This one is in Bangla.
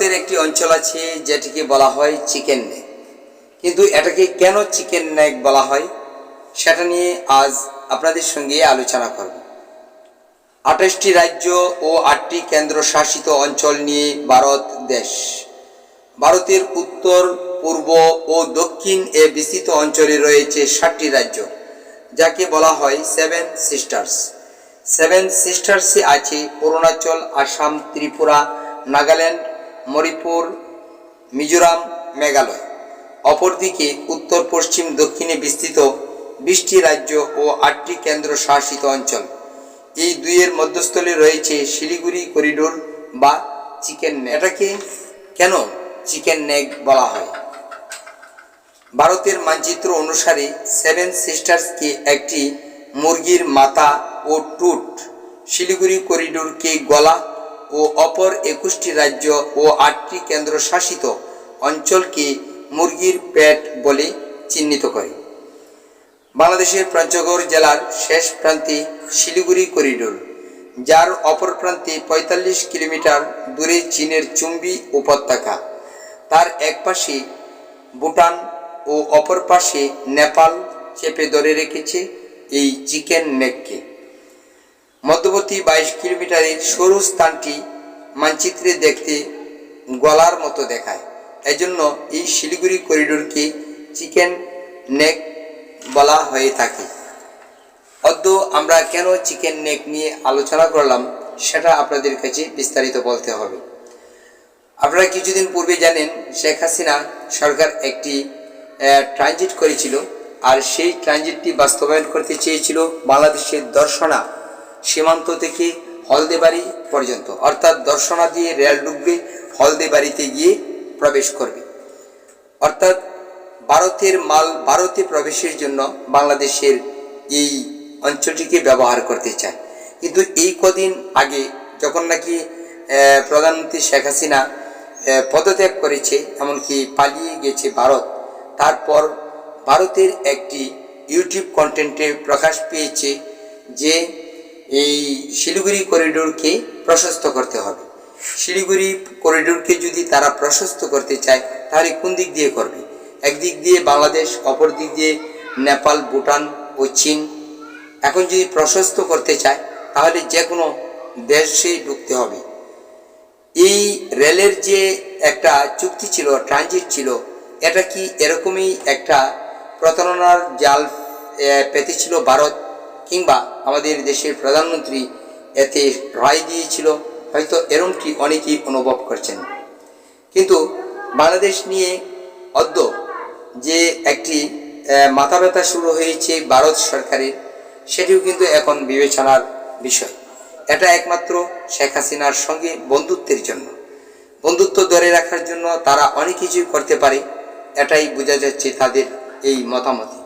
ভারতের একটি অঞ্চল আছে যেটিকে বলা হয় চিকেন নেক। কিন্তু এটাকে কেন চিকেন নেক বলা হয়, সেটা নিয়ে আজ আপনাদের সঙ্গে আলোচনা করব। আঠাশটি রাজ্য ও আটটি কেন্দ্রশাসিত অঞ্চল নিয়ে ভারত দেশ। ভারতের উত্তর, পূর্ব ও দক্ষিণ এ বিস্তৃত অঞ্চলে রয়েছে ষাটটি রাজ্য, যাকে বলা হয় সেভেন সিস্টার্স। সেভেন সিস্টার্সে আছে অরুণাচল, আসাম, ত্রিপুরা, নাগাল্যান্ড মণিপুর, মিজোরাম, মেঘালয়। অপরদিকে উত্তর, পশ্চিম, দক্ষিণে বিস্তৃত বিশটি রাজ্য ও আটটি কেন্দ্র শাসিত অঞ্চল। এই দুইয়ের মধ্যস্থলে রয়েছে শিলিগুড়ি করিডোর বা চিকেন এটাকে কেন চিকেন নেক বলা হয়? ভারতের মানচিত্র অনুসারে সেভেন সিস্টার্সকে একটি মুরগির মাথা ও টুট শিলিগুড়ি করিডোরকে গলা ও অপর একুশটি রাজ্য ও আটটি কেন্দ্রশাসিত অঞ্চলকে মুরগির পেট বলে চিহ্নিত করে। বাংলাদেশের পঞ্চগড় জেলার শেষ প্রান্তে শিলিগুড়ি করিডোর, যার অপর প্রান্তে পঁয়তাল্লিশ কিলোমিটার দূরে চীনের চুম্বি উপত্যকা। তার এক পাশে ভুটান ও অপর পাশে নেপাল চেপে ধরে রেখেছে এই চিকেন নেককে। মধ্যবর্তী বাইশ কিলোমিটারের সরু স্থানটি মানচিত্রে দেখতে গলার মতো দেখায়। এজন্য এই শিলিগুড়ি করিডোরকে চিকেন নেক বলা হয়ে থাকে। অদ্য আমরা কেন চিকেন নেক নিয়ে আলোচনা করলাম, সেটা আপনাদের কাছে বিস্তারিত বলতে হবে। আপনারা কিছুদিন পূর্বে জানেন, শেখ হাসিনা সরকার একটি ট্রানজিট করেছিল, আর সেই ট্রানজিটটি বাস্তবায়ন করতে চেয়েছিল বাংলাদেশের দর্শনা সীমান্ত থেকে হলদেবাড়ি পর্যন্ত। অর্থাৎ দর্শনা দিয়ে রেল ডুববে হলদেবাড়িতে গিয়ে প্রবেশ করবে। অর্থাৎ ভারতের মাল, ভারতে প্রবেশের জন্য বাংলাদেশের এই অঞ্চলটিকে ব্যবহার করতে চায়। কিন্তু এই কদিন আগে যখন নাকি প্রধানমন্ত্রী শেখ হাসিনা পদত্যাগ করেছে, এমনকি পালিয়ে গেছে ভারত, তারপর ভারতের একটি ইউটিউব কন্টেন্টে প্রকাশ পেয়েছে যে এই শিলিগুড়ি করিডোরকে প্রশস্ত করতে হবে। শিলিগুড়ি করিডোরকে যদি তারা প্রশস্ত করতে চায়, তাহলে কোন দিক দিয়ে করবে? একদিক দিয়ে বাংলাদেশ, অপর দিক দিয়ে নেপাল, ভুটান ও চীন। এখন যদি প্রশস্ত করতে চায়, তাহলে যে কোনো দেশে ঢুকতে হবে। এই রেলের যে একটা চুক্তি ছিল ট্রানজিট ছিল, এটা কি এরকমই একটা প্রতারণার জাল পেতেছিল ভারত? কিংবা আমাদের দেশের প্রধানমন্ত্রী এতে রায় দিয়েছিল, হয়তো এরমটি অনেকেই অনুভব করছেন। কিন্তু বাংলাদেশ নিয়ে অদ্য যে একটি মাথা ব্যথা শুরু হয়েছে ভারত সরকারের, সেটিও কিন্তু এখন বিবেচনার বিষয়। এটা একমাত্র শেখ হাসিনার সঙ্গে বন্ধুত্বের জন্য। বন্ধুত্ব ধরে রাখার জন্য তারা অনেক কিছুই করতে পারে, এটাই বোঝা যাচ্ছে তাদের এই মতামতে।